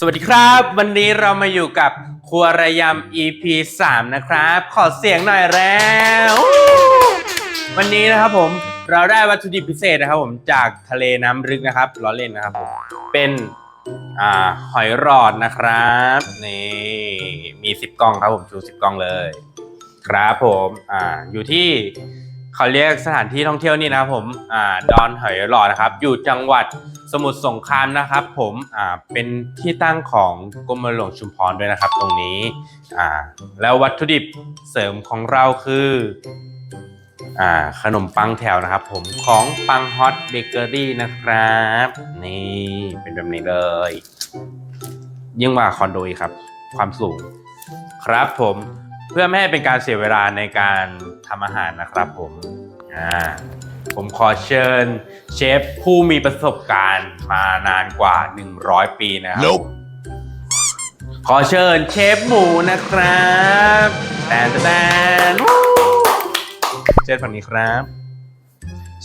สวัสดีครับ วันนี้เรามาอยู่กับครัวระยำ EP 3 นะครับ ขอเสียงหน่อยแล้ว วันนี้นะครับผมเราได้วัตถุดิบพิเศษนะครับผมจากทะเลน้ำลึกนะครับล้อเล่นนะครับผมเป็นอ่าหอยหลอดนะครับนี่มี10กล่องครับผมชู10กล่องเลย ครับผมอ่าอยู่ที่เขาเรียกสถานที่ท่องเที่ยวนี่นะครับผมอ่าดอนหอยหลอดนะครับ อยู่จังหวัด สมุทรสงครามนะครับ ผมอ่าเป็นที่ตั้งของกรมหลวงชุมพรด้วยนะครับ ตรงนี้อ่าแล้ววัตถุดิบเสริมของเราคืออ่าขนมปังแถวนะครับ ผมของปังฮอตเบเกอรี่นะครับ นี่เป็นแบบนี้เลยยิ่งกว่าคอนโดอีกครับ ความสูงครับผมเพื่อไม่ให้เป็นการเสียเวลาในการทำอาหารนะครับผมอ่า ผมขอเชิญเชฟผู้มีประสบการณ์มานานกว่า 100 ปีนะครับ Nope ขอเชิญเชฟหมูนะครับแตนแตนวู้เชิญฝั่งนี้ครับ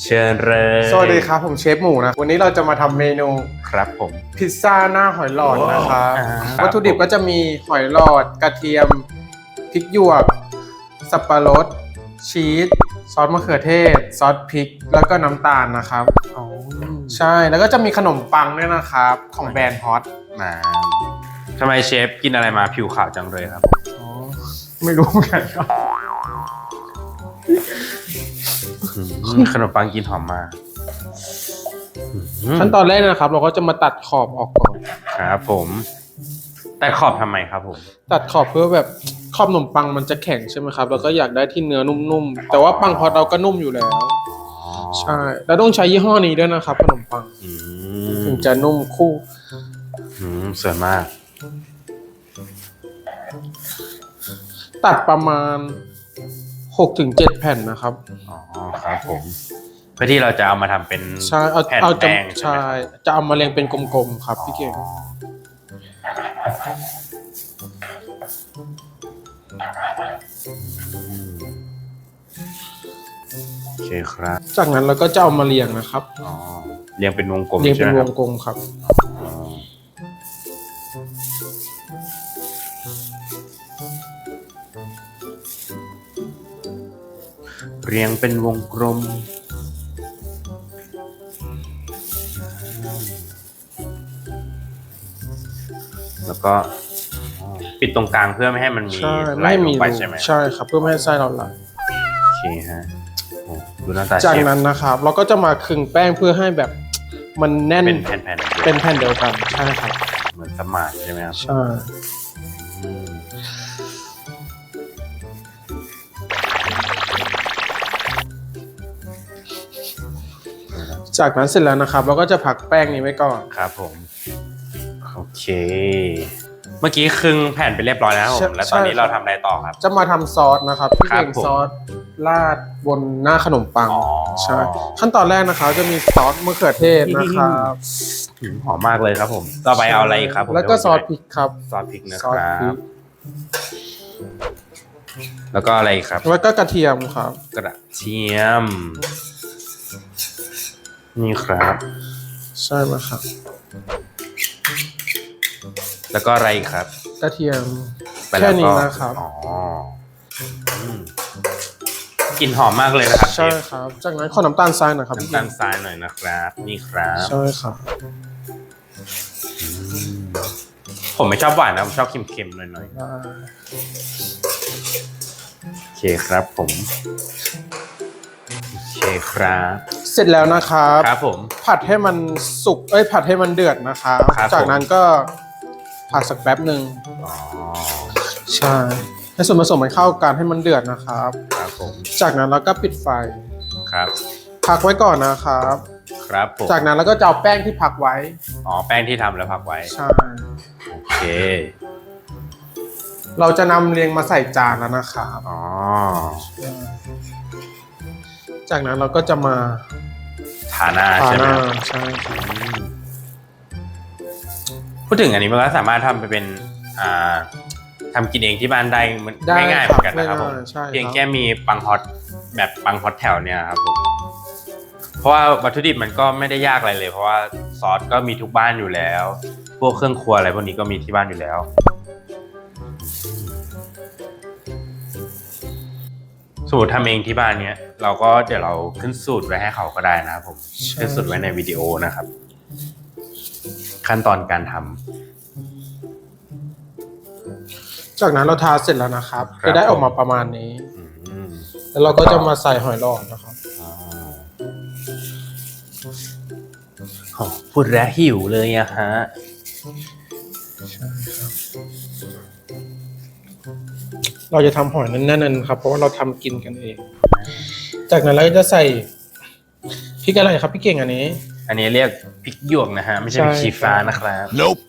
เชิญเลยสวัสดีครับ ผมเชฟหมูนะ วันนี้เราจะมาทำเมนูครับผม พิซซ่าหน้าหอยหลอดนะครับอ่าวัตถุดิบก็จะมีหอยหลอด กระเทียมพริกหยวก สับปะรด ชีส ซอสมะเขือเทศ ซอสพริก แล้วก็น้ำตาลนะครับใช่แล้วก็จะมีขนมปังด้วยนะครับ ของแบรนด์ฮอตมาทำไมเชฟกินอะไรมาผิวขาวจังเลยครับ อ๋อ ไม่รู้เหมือนกันครับอืมขนมปังกินหอมมากอืมขั้นตอนแรกนะครับ เราก็จะมาตัดขอบออกก่อน ครับผม แต่ขอบทำไมครับผม ตัดขอบเพื่อแบบขอบขนมปังมันจะแข็งใช่ไหมครับ แล้วก็อยากได้ที่เนื้อนุ่มๆ แต่ว่าปังฮอตเราก็นุ่มอยู่แล้ว ใช่ แล้วต้องใช้ยี่ห้อนี้ด้วยนะครับขนมปัง อืถึมงจะนุ่มคู่ อืมสวยมาก ตัดประมาณ6ถึง7แผ่นนะครับ อ๋อครับผม เพื่อที่เราจะเอามาทำเป็นใช่ เอาแผ่นเอาจะแป้งใช่ใช่ไหมจะเอามาเรียงเป็นกลมๆครับพี่เก่ง โอเคครับ จากนั้นเราก็จะเอามาเรียงนะครับ อ๋อเรียงเป็นวงกลมเรียงใช่เป็นไหมวครับงกลมครับ อ๋อเรียงเป็นวงกลม แล้วก็อ๋อปิดตรงกลางเพื่อไม่ให้มันมีใช่ไหลไม่ให้ลมีงไปรูใช่ไหมใช่ครับเพื่อไม่ให้ไส้เราไหลโอเคฮะโอ้ดูหน้าตาจากเชฟนั้นนะครับ เราก็จะมาคลึงแป้งเพื่อให้แบบมันแน่นเป็นแผ่นๆเป็นแผ่นเดียวกันใช่ครับเหมือนสมานใช่ไหมครับใช่อืมจากนั้นเสร็จแล้วนะครับ เราก็จะพักแป้งนี้ไว้ก่อน ครับผมโอ เค เมื่อกี้ครึ่งแผ่นไปเรียบร้อยแล้วครับผมแล้วตอนนี้เราทำอะไรต่อครับ จะมาทำซอสนะครับพี่ครับเก่งผม ซอสราดบนหน้าขนมปังอ๋อใช่ขั้นตอนแรกนะครับจะมีซอสมะเขือเทศนะครับหืมหอมมากเลยครับผม ต่อไปเอาอะไรอีกครับผมแล้วก็ซอสพริกครับ ซอสพริกนะซคอสรัพริบกแล้วก็อะไรอีกครับ แล้วก็กระเทียมครับ กระเทียม นี่ครับ ใช่ไหมครับ แล้วก็อะไรอีกครับกระเทียมไปล้วแค่นี้ก็นะครับ อ๋ออืมกลิ่นหอมมากเลยนะครับเชใช่ฟครับ จากนั้นขอน้ำตาลทรายหนะครับพี่น้ำตาลทรายหน่อยนะครับ นี่ครับ ใช่ครับ ผมไม่ชอบหวานนะผมชอบเค็มๆหน่อยได้ๆโอเคครับผมโอเคครับเสร็จแล้วนะครับ ครับผม ผัดให้มันสุก เอ้ย ผัดให้มันเดือดนะครับ ครับจากผมนั้นก็ ผัดสักแป๊บหนึ่งอ๋อใช่ให้ส่วนผสมมันเข้ากันให้มันเดือดนะครับ ครับผมจากนั้นเราก็ปิดไฟครับ พักไว้ก่อนนะครับ ครับผมจากนั้นเราก็จะเอาแป้งที่พักไว้อ๋อแป้งที่ทำแล้วพักไว้ใช่โอเคเราจะนำเรียงมาใส่จานแล้วนะครับอ๋อจากนั้นเราก็จะมาทาหน้าทาใช่หไหมน้าครับใช่ครับอืม พูดถึงอันนี้มันก็สามารถทำไปเป็นอ่าทำกินเองที่บ้านได้มันได้ไม่ง่ายเหมือนกันนะครับผมง่ายๆใช่เพียงครับแค่มีปังฮอตแบบปังฮอตแถวเนี่ยครับผมเพราะว่าวัตถุดิบมันก็ไม่ได้ยากอะไรเลย เพราะว่าซอสก็มีทุกบ้านอยู่แล้วพูวกเครื่องครัวอะไรพวกนี้ก็มีที่บ้านอยู่แล้วสูตรทำเองที่บ้านเนี้ยเราก็เดี๋ยวเราขึ้นสูตรไว้ให้เขาก็ได้นะครับผมใช่ขึ้นสูตรไว้ในวิดีโอนะครับ ขั้นตอนการทำ จากนั้นเราทาเสร็จแล้วนะครับ ครับ จะได้ออกมาประมาณนี้ อืมแล้วเราก็จะมาใส่หอยหลอดนะครับ อ๋อโอ้พูดแล้วหิวเลยอะฮะใช่ครับเราจะทำหอยแน่นๆครับ เพราะว่าเราทำกินกันเอง จากนั้นเราก็จะใส่พริกอะไรครับพี่เก่งอันนี้ อันนี้เรียกพริกหยวกนะฮะ ไม่ใช่พริกใช่ชี้ฟ้านะครับ Nope.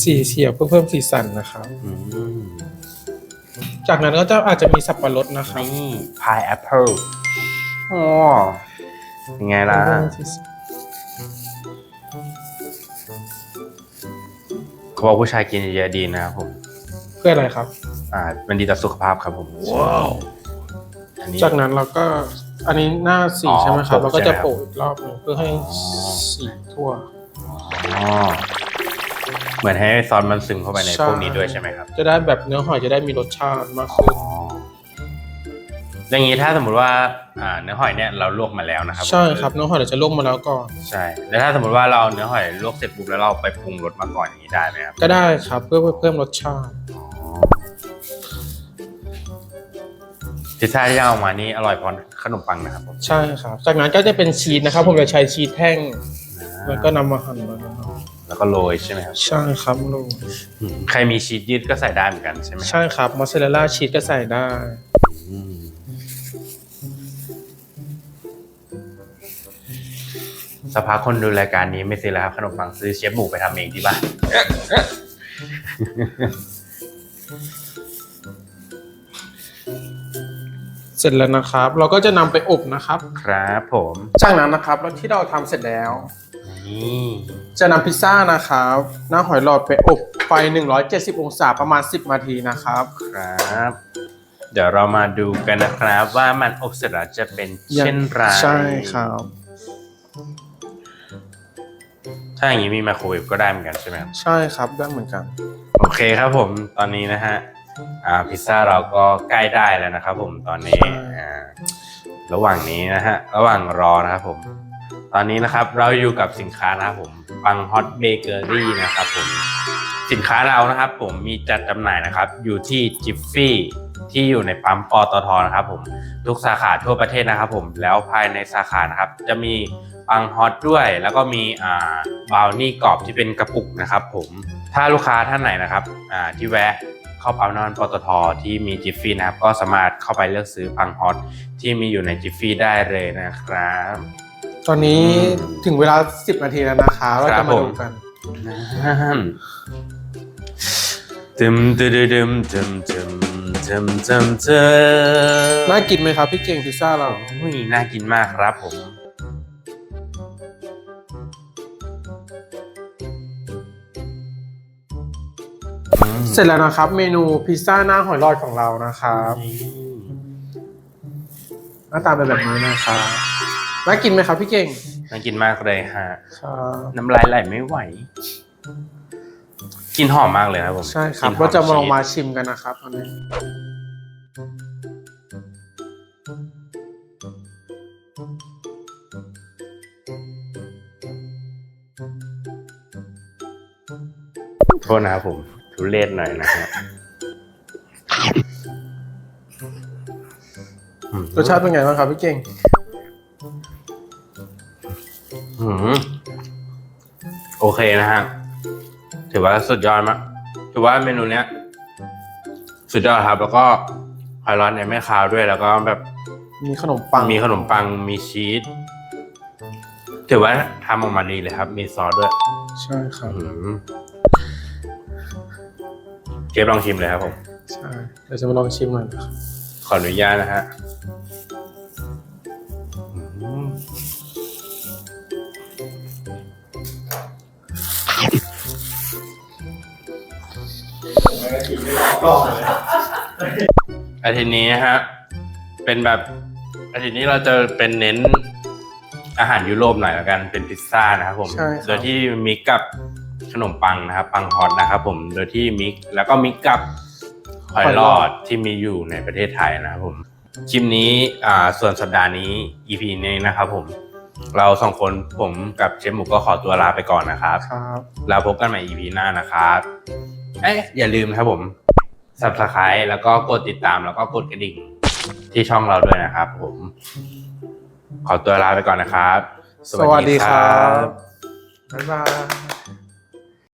สีเสียวเพื่อเพิ่มสีสันนะครับ อืมจากนั้นก็จะอาจจะมีสับปะรดนะครับนี่พายแอปเปิลอ๋อยังไงล่ะเพิ่มสีสันเขาบอกผู้ชายกินเยอะๆดีนะครับผม เพื่ออะไรครับ อ่า มันดีต่อสุขภาพครับผม Wow. อันนี้จากนั้นเราก็ อันนี้หน้าสีอ๋อใช่ไหมครับโปะเราก็จะใช่ไหมครับ โปะอีกรอบหนึงเพื่อให้อ๋อสีทั่ว อ๋อเหมือนให้ซอสมันซึมเข้าไปในใช่ พวกนี้ด้วยใช่ไหมครับจะได้แบบเนื้อหอยจะได้มีรสชาติมากขึ้นอ๋ออย่างนี้ถ้าสมมุติว่าอ่าเนื้อหอยเนี่ยเราลวกมาแล้วนะครับใช่ครับเนื้อหอยเราจะลวกมาแล้วก่อน ใช่แล้วถ้าสมมติว่าเราเอาเนื้อหอยลวกเสร็จปุ๊บแล้วเราไปปรุงรสมาก่อนอย่างนี้ได้ไหมครับก็ได้ครับเพื่อเพิ่มรสชาติ พิซซ่าที่เอามานี่อร่อยเพราะขนมปังนะครับผมใช่ครับ จากนั้นก็จะเป็นชีสนะครับ ผมจะใช้ชีสแท่ง แล้วก็นำมาหั่นมาแล้วก็โรยใช่ไหมครับใช่ครับลูกอืมใครมีชีสยืดก็ใส่ได้เหมือนกันใช่ไหมครับใช่ครับมอสซาเรลล่าชีสก็ใส่ได้ อืมสักพักคนดูรายการนี้ไม่ซื้อแล้วครับขนมปังซื้อเชฟหมูไปทำเองที่บ้าน สร็จแล้วนะครับ เราก็จะนำไปอบนะครับ ครับผมจากนั้นนะครับแล้วที่เราทำเสร็จแล้ว นี่จะนำพิซซ่านะครับหน้าหอยหลอดไปอบไฟ 170 องศาประมาณ 10 นาทีนะครับ ครับ เดี๋ยวเรามาดูกันนะครับว่ามันอบเสร็จแล้วจะเป็นเช่นไรใช่ครับ ถ้าอย่างนี้มีไมโครเวฟก็ได้เหมือนกันใช่ไหมครับ ใช่ครับได้เหมือนกัน โอเคครับผมตอนนี้นะฮะ อ่าพิซซ่าเราก็ใกล้ได้แล้วนะครับผมตอนนี้ใช่อ่าระหว่างนี้นะฮะระหว่างรอนะครับผม ตอนนี้นะครับเราอยู่กับสินค้านะครับผมปังฮอตเบเกอรี่นะครับผมสินค้าเรานะครับ ผมมีจัดจำหน่ายนะครับ อยู่ที่จิฟฟี่ที่อยู่ในปั๊มปตทนะครับผมทุกสาขาทั่วประเทศนะครับผมแล้วภายในสาขานะครับ จะมีปังฮอตด้วย แล้วก็มีอ่าบราวนี่กรอบที่เป็นกระปุกนะครับ ผมถ้าลูกค้าท่านไหนนะครับอ่าที่แวะ เข้าปั๊มน้ำมันปตทที่มีจิฟฟี่นะครับ ก็สามารถเข้าไปเลือกซื้อปังฮอตที่มีอยู่ในจิฟฟี่ได้เลยนะครับ ตอนนี้อืมถึงเวลา 10 นาทีแล้วนะคะ เราครัจะบมาผมดูกันนั่นตึมตึมตึมตึมตึมตึมตึมตึมน่ากินไหมครับพี่เก่งพิซซ่าเราอุ้ยน่ากินมากครับผม เสร็จแล้วนะครับ เมนูพิซซ่าหน้าหอยหลอดของเรานะครับหน้าตาเป็นแบบนี้นะครับน่ากินไหมครับพี่เก่งน่ากินมากเลยฮะครับน้ำลายไหลไม่ไหวกินหอมมากเลยครับผมใช่ครับกลิ่นหอเราจะมาลองชีสมาชิมกันนะครับตอนนี้โทษนะครับผม ทุเรศหน่อยนะครับอืมรสชาติเป็นไงบ้างครับพี่เก่งอืมโอเคนะฮะ ถือว่าสุดยอดมาก ถือว่าเมนูเนี้ย สุดยอดครับ แล้วก็ไฮร้อนเนี่ยไม่คาวด้วย แล้วก็แบบมีขนมปัง มีขนมปัง มีชีส ถือว่าทำออกมาดีเลยครับ มีซอสด้วย ใช่ครับอื้อหือ เชฟลองชิมเลยครับผม ใช่เดี๋ยวจะมาลองชิมหน่อยนะครับขออนุญาตนะฮะอืมอาทิตย์นี้นะฮะ เป็นแบบอาทิตย์นี้เราจะเป็นเน้นอาหารยุโรปหน่อยแล้วกัน เป็นพิซซ่านะครับผม ใช่ครับ โดยที่มิกกับ ขนมปังนะครับ ปังฮอตนะครับผมโดยที่มิกแล้วก็มิกกับหอยหลอดที่มีอยู่ในประเทศไทยนะครับผมคลิปนี้อ่าส่วนสัปดาห์นี้ EP นี้นะครับผมเราสองคนผมกับเชฟหมูก็ขอตัวลาไปก่อนนะครับ ครับเราพบกันใหม่ EP หน้านะครับเอ๊ะอย่าลืมนะครับผม subscribe แล้วก็กดติดตามแล้วก็กดกระดิ่งที่ช่องเราด้วยนะครับ ผม ขอตัวลาไปก่อนนะครับสวัสดีครับบ๊ายบาย